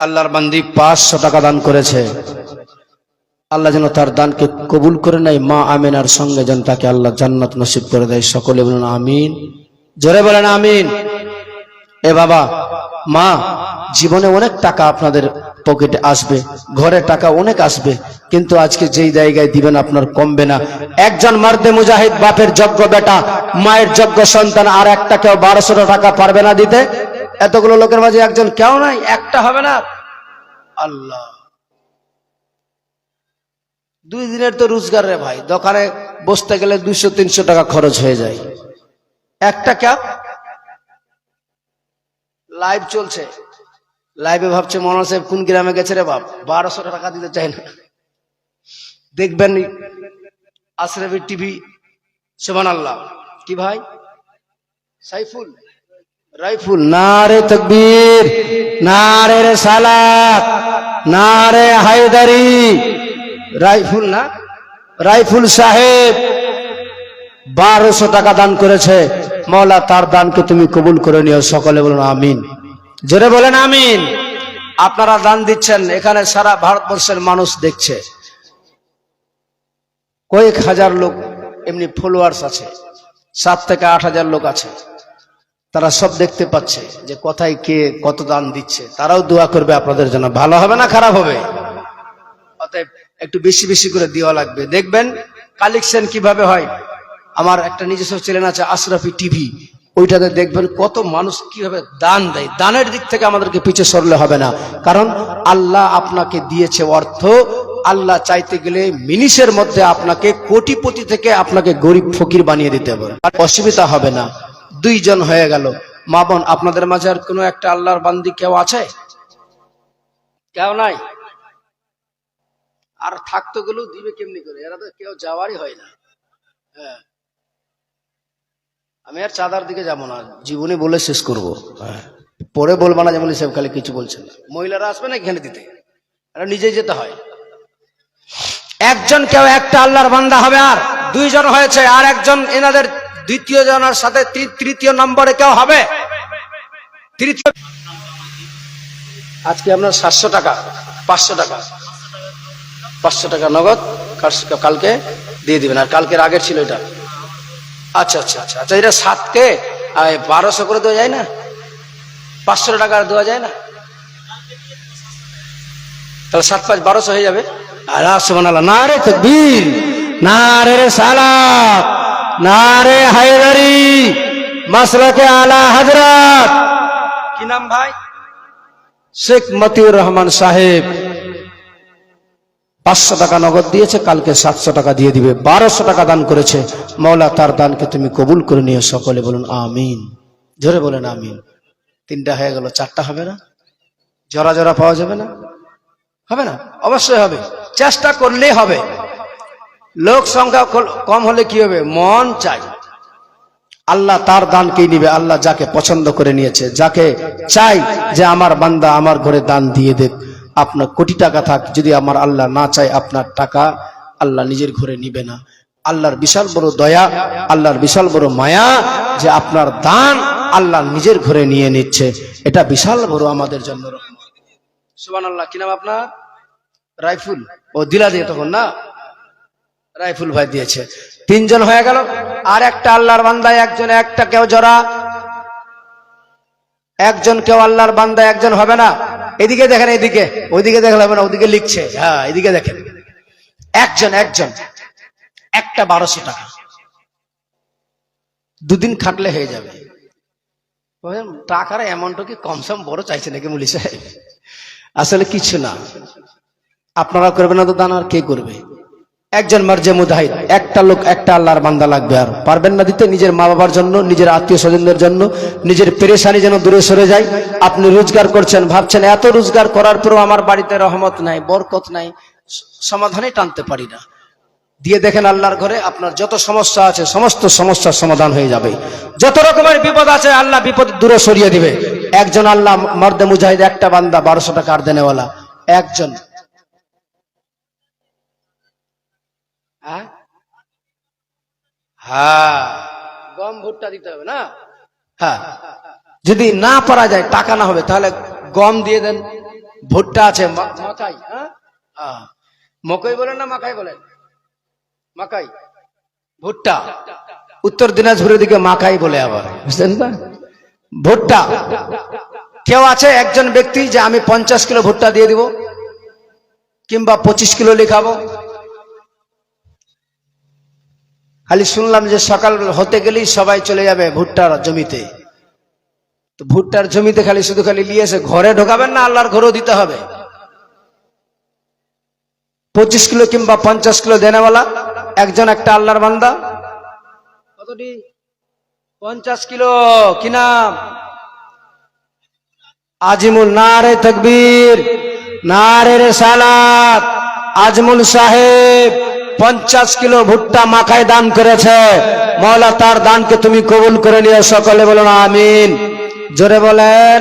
আল্লাহর বান্দি পাঁচশো টাকা দান করেছে। আল্লাহ যেন তার দানকে কবুল করে নেয়। মা আমিনার সঙ্গে যেন তাকে আল্লাহ জান্নাত নসিব করে দেয়। সকলে বলুন আমিন। জোরে বলেন আমিন। এ বাবা, মা, জীবনে অনেক টাকা আপনাদের পকেটে আসবে, ঘরে টাকা অনেক আসবে, কিন্তু আজকে যেই জায়গায় দিবেন আপনার কমবে না। একজন মার্দে মুজাহিদ বাপের যজ্ঞ বেটা, মায়ের যজ্ঞ সন্তান, আর একটা কেউ বারোশো টাকা পারবে না দিতে। এতগুলো লোকের মাঝে একজন কেউ নাই, একটা হবে না। আল্লাহ। দুই দিনের তো রোজগার রে ভাই, দোকানে বসতে গেলে দুইশো, তিনশো টাকা খরচ হয়ে যায়। একটা ক্যাব? লাইভ চলছে। লাইভে ভাবছে মনোজ সাহেব, কোন গ্রামে গেছে রে বাপ? বারোশো টাকা দিতে চাই না। দেখবেন আশরাফি টিভি সোমান আল্লাহ কি ভাই? সাইফুল। রাইফুল, নারে তকবীর, নারে রে সালাত নারে হায়দারি। রাইফুল না? রাইফুল সাহেব বারোশো টাকা দান করেছে। মৌলা তার দানকে তুমি কবুল করে নিও। সকলে বলুন, আমিন। জোরে বলেন, আমিন। আপনারা দান দিচ্ছেন, এখানে সারা ভারতবর্ষের মানুষ দেখছে। কয়েক হাজার লোক, এমনি ফলোয়ার্স আছে। সাত থেকে আট হাজার লোক আছে। তারা সব দেখতে পাচ্ছে যে কোথায় কে কত দান দিচ্ছে। তারাও দোয়া করবে আপনাদের জন্য। ভালো হবে না খারাপ হবে? অতএব একটু বেশি বেশি করে দেওয়া লাগবে। দেখবেন কালেকশন কীভাবে হয়? আমার একটা নিজস্ব চ্যানেল আছে আশরাফি টিভি। ওইটাতে দেখবেন কত মানুষ কীভাবে দান দেয়। দানের দিক থেকে আমাদেরকে পিছিয়ে সরলে হবে না। কারণ আল্লাহ আপনাকে দিয়েছে অর্থ। আল্লাহ চাইতে গেলে মিনিশের মধ্যে আপনাকে কোটিপতি থেকে আপনাকে গরিব ফকির বানিয়ে দিতে হবে। অসুবিধা হবে না। দুইজন হয়ে গেল। মা বোন, আপনাদের মাঝে আর কোনো একটা আল্লাহর বান্দি কেউ আছে? কেউ নাই? আর থাকতো গেলেও দিবে কেমনি করে? এরা তো কেউ যাওয়ারই হয় না। হ্যাঁ। আমি আর চাঁদার দিকে যাব না। জীবনে বলে শেষ করব। হ্যাঁ। পরে বলব না যেমন সব খালি কিছু বলছেন না। মহিলারা আসবে না এখানে দিতে। এরা নিজেই যেতে হয়। একজন কেউ একটা আল্লাহর বান্দা হবে আর দুইজন হয়েছে। আর একজন এনাদের দ্বিতীয় জনের সাথে তৃতীয় নম্বরে কেউ হবে? তৃতীয় আজকে আপনার সাতশো টাকা, পাঁচশো টাকা। পাঁচশো টাকা নগদ কালকে দিয়ে দিবেন, আর কালকের আগের ছিল এটা। আচ্ছা আচ্ছা আচ্ছা আচ্ছা এটা সাতকে বারোশো করে দেওয়া যায় না? পাঁচশো টাকা দেওয়া যায় না? তাহলে সাত পাঁচ বারোশো হয়ে যাবে। আর আসমান না রে তকবীর, না রে সালাত। না রে হায়দারি মাসলাকে আলা হজরত। কি নাম ভাই? শেখ মতিউর রহমান সাহেব পাঁচশো টাকা নগদ দিয়েছে কালকে সাতশো টাকা দিয়ে দিবে বারোশো টাকা দান করেছে। মৌলা তার দানকে তুমি কবুল করে নিয়ে সকলে বলুন আমিন। জোরে বলেন আমিন। তিনটা হয়ে গেল চারটা হবে না? জরা জরা পাওয়া যাবে না? হবে না? অবশ্যই হবে। চেষ্টা করলেই হবে। লোক সংখ্যা কম হলে কি হবে? মন চাই। আল্লাহ তার দানকেই নিবে। আল্লাহ যাকে পছন্দ করে নিয়েছে, যাকে চাই যে আমার বান্দা আমার ঘরে দান দিয়ে দেখ আপনার কোটি টাকা থাক, যদি আমার আল্লাহ না চায় আপনার টাকা আল্লাহ নিজের ঘরে নিবে না। আল্লাহর বিশাল বড় দয়া, আল্লাহর বিশাল বড় মায়া যে আপনার দান আল্লাহ নিজের ঘরে নিয়ে নিচ্ছে। এটা বিশাল বড় আমাদের জন্য সুবান আল্লাহ কি নাম আপনার? রাইফুল। ও দিলা দিয়ে তখন না? রাইফুল ভাই দিয়েছে। তিনজন হয়ে গেল। আর একটা আল্লাহর বান্দায় একজন, একটা কেউ জরা। একজন কেউ আল্লাহর বান্দা একজন হবে না। এদিকে দেখেন, এদিকে। ওইদিকে দেখলে হবে না, ওদিকে লিখছে। হ্যাঁ এদিকে দেখেন। একজন একজন। একটা বারোশো টাকা। দুদিন খাটলে হয়ে যাবে। টাকার অ্যামাউন্টও কি কমসম বড় চাইছে নাকি মুলি সাহেব? আসলে কিছু না। আপনারা করবেন না তো দান, আর কে করবে? একজন মার্জে মুদাহিদ একটা লোক, একটা আল্লাহর বান্দা লাগবে আর। পারবেন না দিতে নিজের মা বাবার জন্য, নিজের আত্মীয় স্বজনদের জন্য, নিজের পেরেশানি যেন দূরে সরে যায়। আপনি রোজগার করছেন, ভাবছেন, এত রোজগার করার পরও আমার বাড়িতে রহমত নাই, বরকত নাই, সমাধানে টানতে পারি না। দিয়ে দেখেন আল্লাহর ঘরে আপনার যত সমস্যা আছে, সমস্ত সমস্যার সমাধান হয়ে যাবে। যত রকমের বিপদ আছে, আল্লাহ বিপদ দূরে সরিয়ে দিবে। একজন আল্লাহ মর্দে মুজাহিদ, একটা বান্দা বারোশো টাকা আর দেনেওয়ালা একজন হ্যাঁ? হ্যাঁ। গম ভুট্টা দিতে হবে না? হ্যাঁ। যদি না পারা যায় টাকা না হবে তাহলে গম দিয়ে দেন। ভুট্টা আছে মা- মাকাই হ্যাঁ? হ্যাঁ। মকই বলেন না মাকাই বলেন? মাকাই ভুট্টা। উত্তর দিনাজপুরের দিকে মাকাই বলে আবার। বুঝলেন না ভুট্টা। কেউ আছে একজন ব্যক্তি যে আমি পঞ্চাশ কিলো ভুট্টা দিয়ে দিব কিংবা পঁচিশ কিলো লিখাবো? খালি শুনলাম যে সকাল হতে গেলেই সবাই চলে যাবে ভুট্টার জমিতে। তো ভুট্টার জমিতে খালি শুধু খালি নিয়ে এসে ঘরে ঢোকাবেন না, আল্লাহর ঘরেও দিতে হবে। পঁচিশ কিলো কিংবা পঞ্চাশ কিলো দেনেওয়ালা, একজন একটা আল্লাহর বান্দা। কতটি? পঞ্চাশ কিলো, কি নাম? আজিমুল নারে তকবীর, নারে রে সালাত আজমুল সাহেব। পঞ্চাশ কিলো ভুট্টা মাখায় দান করেছে। মৌলা তার দানকে তুমি কবুল করে নিয়ে সকলে বলো না আমিন। জোরে বলেন।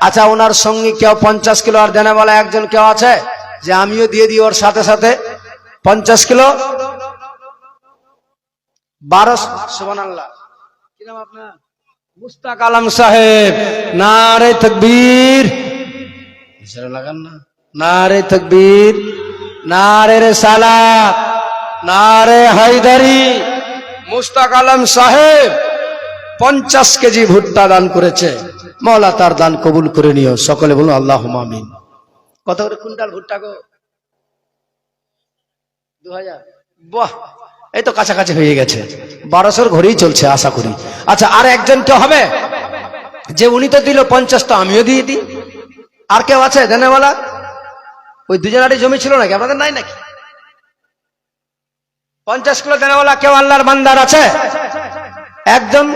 আচ্ছা ওনার সঙ্গে কেউ পঞ্চাশ কিলো আর দেনে বলা একজন কেউ আছে? যে আমিও দিয়ে দিই ওর সাথে সাথে। পঞ্চাশ কিলো? বারো সুবান আল্লাহ কি নাম আপনার? মুস্তাক আলম সাহেব। নারে তকবীর। ইশারা লাগান না। তকবীর। নারে রে সালাত নারে হায়দারি মুস্তাক আলম সাহেব পঞ্চাশ কেজি ভুট্টা দান করেছে। মৌলা তার দান কবুল করে নিও। সকলে বলুন আল্লাহ মামিন কত করে কুইন্টাল ভুট্টা গো? দু হাজার বাহ এই তো কাছাকাছি হয়ে গেছে। বারোশোর ঘরেই চলছে আশা করি। আচ্ছা আর একজন কেউ হবে? যে উনি তো দিল পঞ্চাশ তো আমিও দিয়ে দিই। আর কেউ আছে? দেনেওয়ালা ওই দুজনারই জমি ছিল নাকি? আপনাদের নাই নাকি? পঞ্চাশ কিলো দেনেওয়ালা কেউ আল্লাহর বান্দার আছে? একজন?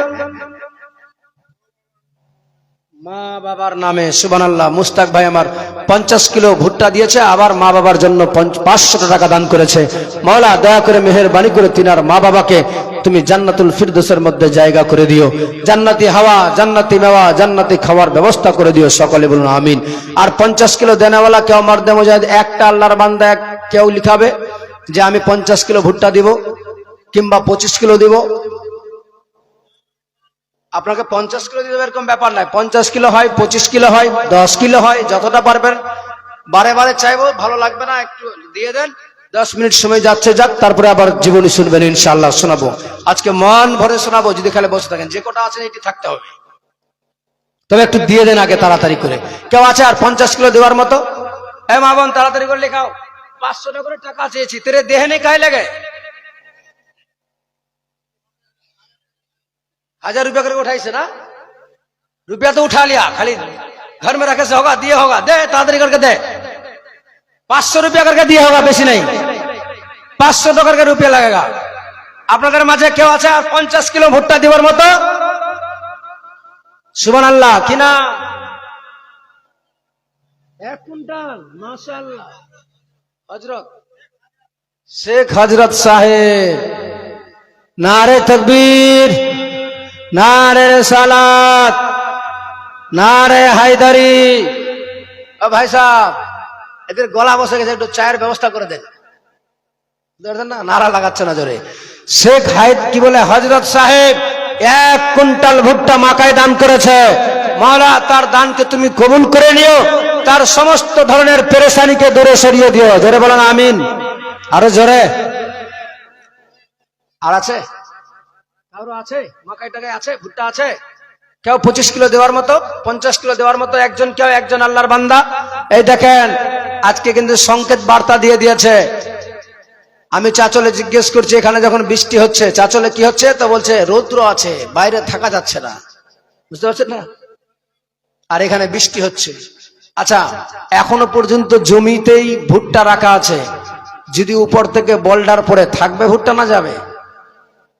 মা বাবার নামে সুবান আল্লাহ মুস্তাক ভাই আমার পঞ্চাশ কিলো ভুট্টা দিয়েছে, আবার মা বাবার জন্য পাঁচশো টাকা দান করেছে। মাওলা, দয়া করে মেহেরবানি করে তিনার মা বাবাকে তুমি জান্নাতুল ফিরদোসের মধ্যে জায়গা করে দিও। জান্নাতি হাওয়া, জান্নাতি মেওয়া, জান্নাতি খাওয়ার ব্যবস্থা করে দিও সকলে বলুন, আমিন। আর পঞ্চাশ কিলো দেনাওয়ালা কেউ মারদে মোজাহিদ একটা আল্লাহর বান্দা কেউ লিখাবে? যে আমি পঞ্চাশ কিলো ভুট্টা দিব কিংবা পঁচিশ কিলো দিব। আপনাকে পঞ্চাশ কিলো দিতে এরকম ব্যাপার নাই পঞ্চাশ কিলো হয়, পঁচিশ কিলো হয়, দশ কিলো হয়, যতটা পারবেন। বারে বারে চাইব, ভালো লাগবে না, একটু দিয়ে দেন। দশ মিনিট সময় যাচ্ছে যাক, তারপরে আবার জীবনী শুনবেন ইনশাল্লাহ শোনাবো। আজকে মন ভরে শোনাবো, যদি খালি বসে থাকেন। যে কটা আছে এটি থাকতে হবে। তবে একটু দিয়ে দেন আগে তাড়াতাড়ি করে। কেউ আছে আর পঞ্চাশ কিলো দেওয়ার মতো? এ মা বোন, তাড়াতাড়ি করে লেখাও। পাঁচশো টাকা করে টাকা চেয়েছি তেরে দেহে নেই কায় লাগে हजार रुपया करके उठाई से ना रुपया तो उठा लिया खाली घर में रखे से होगा दिए होगा दे ताड़ाताड़ी करके दे पाँच सौ रुपया करके दिए होगा बेसी नहीं पाँच सौ টাকার রুপিয়া লাগেগা আপনাদের মাঝে কেউ আছে আর পঞ্চাশ কিলো ভুট্টা দিবার মতো সুবান আল্লাহ কিনা এক কুইন্টাল মাশাল্লাহ হজরত। শেখ হজরত সাহেব, নারে তকবীর, নারে সালাত নারে হায়দারি। ভাই সাহেব, এদের গলা বসে গেছে, একটু চায়ের ব্যবস্থা করে দেন। না? নারা লাগাচ্ছে না জোরে শেখ হায়দ কি বলে? হজরত সাহেব, এক কুইন্টাল ভুট্টা মাকায় দান করেছে। মাওলা, তার দানকে তুমি কবুল করে নিও। তার সমস্ত ধরনের পেরেশানিকে দূরে সরিয়ে দিও। জোরে বলেন, আমিন। আরও জোরে। আর আছে? কারও আছে? মাকাই টাকায় আছে? ভুট্টা আছে? কেউ পঁচিশ কিলো দেওয়ার মতো, পঞ্চাশ কিলো দেওয়ার মতো, একজন কেউ একজন আল্লাহর বান্দা। এই দেখেন, আজকে কিন্তু সংকেত বার্তা দিয়ে দিয়েছে। আমি চাচলে জিজ্ঞেস করছি, এখানে যখন বৃষ্টি হচ্ছে, চাচলে কি হচ্ছে? তো বলছে, রৌদ্র আছে, বাইরে থাকা যাচ্ছে না। বুঝতে পারছেন না? আর এখানে বৃষ্টি হচ্ছে। আচ্ছা এখনও পর্যন্ত জমিতেই ভুট্টা রাখা আছে। যদি উপর থেকে বলডার পরে থাকবে ভুট্টা না যাবে?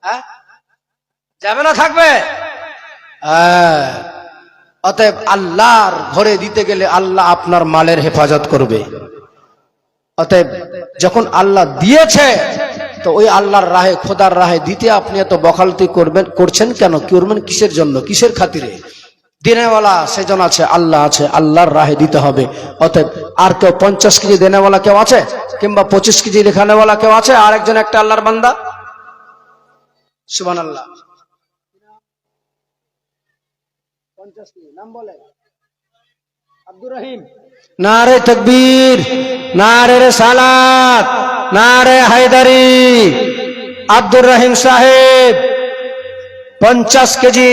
হ্যাঁ? যাবে না, থাকবে? হ্যাঁ। অতএব আল্লাহর ঘরে দিতে গেলে আল্লাহ আপনার মালের হেফাজত করবে। অতএব যখন আল্লাহ দিয়েছে, তো ওই আল্লাহর রাহে, খোদার রাহে দিতে আপনি এত বকালতি করবেন, করছেন কেন? করবেন কিসের জন্য? কিসের খাতিরে? দিনেওয়ালা সেজন আছে, আল্লাহ আছে, আল্লাহর রাহে দিতে হবে। অতএব আর কেউ পঞ্চাশ কেজি দেনেওয়ালা কেউ আছে? কিংবা পঁচিশ কেজি লেখানেওয়ালা কেউ আছে? আর একজন একটা আল্লাহর বান্দা? সুবান আল্লাহ পঞ্চাশ কেজি, নাম আব্দুর রহিম। নারে তকবীর, নারে সালাত নারে হায়দারি। আব্দুর রহিম সাহেব, পঞ্চাশ কেজি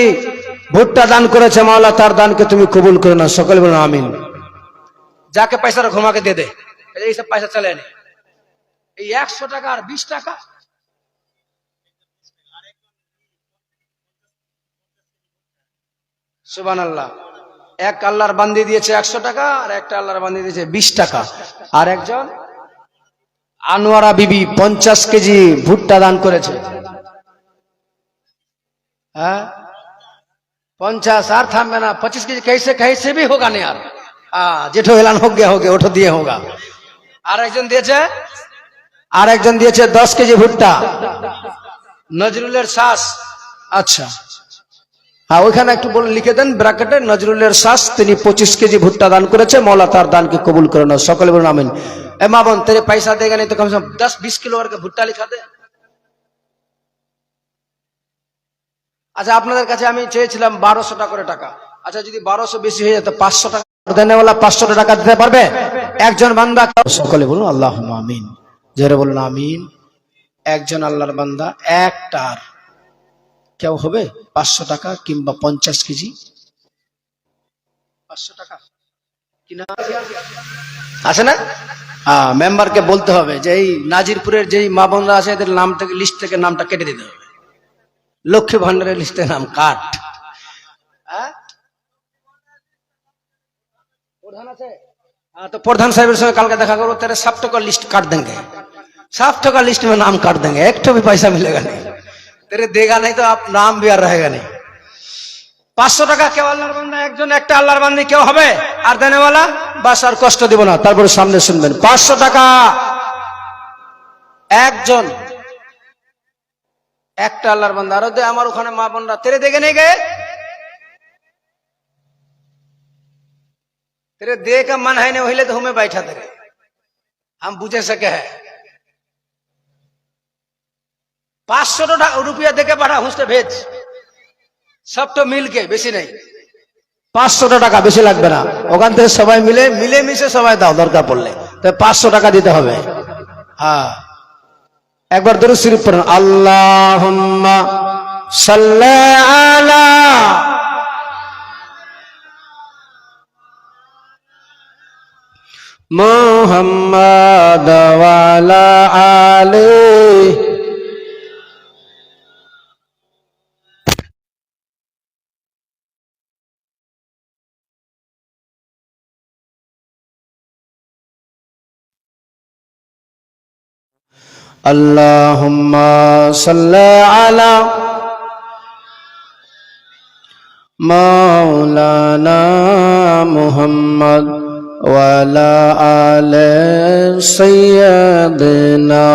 ভুট্টা দান করেছে, মাওলা, তার দানকে তুমি কবুল করে না। সকলে বলুন, আমিন। যাকে পয়সা রাখো আমাকে দে দে। এই সব পয়সা চলে নে এই একশো টাকা আর বিশ টাকা। সুবান আল্লাহ এক আল্লাহর বান্দি দিয়েছে একশো টাকা, আর একটা আল্লাহর বান্দি দিয়েছে বিশ টাকা। আর একজন আনোয়ারা বিবি পঞ্চাশ কেজি ভুট্টা দান করেছে। হ্যাঁ? পঞ্চাশ আর থামবে না পঁচিশ কেজি जी कैसे कैसे भी होगा ना यार हाँ जेठो एलान हो ওঠো দিয়ে হোগা। আর একজন দিয়েছে? আর একজন দিয়েছে দশ কেজি ভুট্টা। নজরুলের শ্বাস। আচ্ছা। হ্যাঁ ওইখানে একটু বলে লিখে দেন ব্র্যাকেটে নজরুলের শ্বাস তিনি পঁচিশ কেজি ভুট্টা দান করেছে মৌলা তার দানকে কবুল করে নাও। সকলে বলুন আমিন। এ তেরে পয়সা দেগা নেই তো কমসে কম দশ বিশ কিলো ভুট্টা লিখা দে। আচ্ছা আপনাদের কাছে আমি চেয়েছিলাম বারোশো টাকা করে টাকা। আচ্ছা যদি বারোশো বেশি হয়ে যেত পাঁচশো টাকা দেনেওয়ালা পাঁচশো টাকা দিতে পারবে? একজন বান্দা সকলে বলুন আল্লাহ আমিন। জোরে বলুন, আমিন। একজন আল্লাহর বান্দা একটার কেউ হবে পাঁচশো টাকা কিংবা পঞ্চাশ কেজি? পাঁচশো টাকা? আছে না? মেম্বারকে বলতে হবে যে, এই নাজিরপুরের যেই মা বোনরা আছে, এদের নাম থেকে লিস্ট থেকে নামটা কেটে দিতে হবে। লক্ষ্মী ভান্ডারের লিস্টের নাম কাঠ হ্যাঁ? প্রধান আছে हाँ तो प्रधान साहब संगे कल का देखा करो तेरे सब टका लिस्ट काट देंगे सब टका लिस्ट में नाम काट देंगे एक तो भी पैसा मिलेगा नहीं तेरे देगा नहीं तो आप नाम भी আর रहेगा नहीं পাঁচশো টাকা কেউ আল্লাহর বান্দা একজন একটা আল্লাহর বান্দি কেউ হবে আর দেনেওয়ালা বাস আর কষ্ট দিব না তারপরে সামনে শুনবেন পাঁচশো টাকা একজন একটা আল্লাহর বান্দা আরো দে আমার ওখানে মা বোনরা তেরে দেখে নেই গে तेरे दे का मन है नहीं वही तो हमें बैठा तेरे हम बुझे सके है পাঁচশো টাকা রুপিয়া দেখে পাঠা হুঁসতে ভেজ সব তো মিলকে বেশি নেই পাঁচশো টাকা বেশি লাগবে না ওখান থেকে সবাই মিলে মিলে মিশে সবাই দাও দরকার পড়লে তো পাঁচশো টাকা দিতে হবে হ্যাঁ একবার ধরে শুরু পড়েন আল্লাহ আলা মোহাম্মদ আলে اللهم صل على مولانا محمد وعلى آل سيدنا